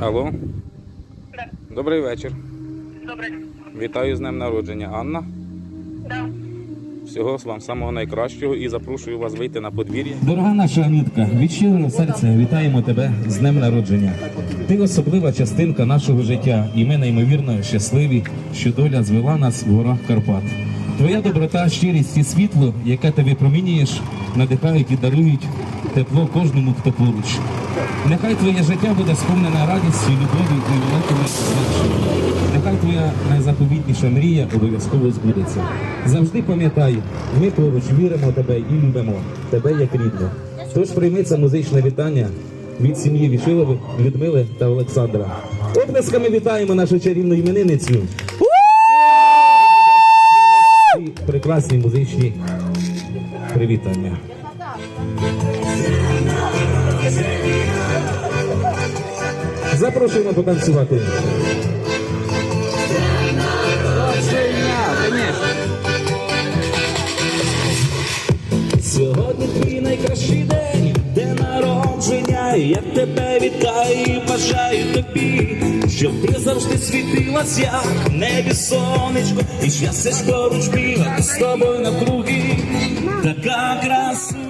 Алло, Да. добрий вечір. Добре. Вітаю з днем народження, Анна. Да. Всього вам самого найкращого і запрошую вас вийти на подвір'я. Дорога наша Анютка, від щирого серця вітаємо тебе з днем народження. Ти особлива частинка нашого життя, і ми неймовірно щасливі, що доля звела нас в горах Карпат. Твоя доброта, щирість і світло, яке ти випромінюєш, надихають і дарують тепло кожному, хто поруч. Нехай твоє життя буде сповнене радістю, любов'ю і великими звершеннями. Нехай твоя найзаповітніша мрія обов'язково збудеться. Завжди пам'ятай, ми поруч віримо тебе і любимо тебе як рідну. Тож прийми це музичне вітання від сім'ї Вішилових, Людмили та Олександра. Оплесками вітаємо нашу чарівну іменинницю. І прекрасні музичні привітання. Запрошуємо потанцювати. Сьогодні твій найкращий день. Я тебе вітаю бажаю тобі, щоб ти завжди світилась, як небі сонечко, і щастя поруч біла з тобою навкруги. Така красуня.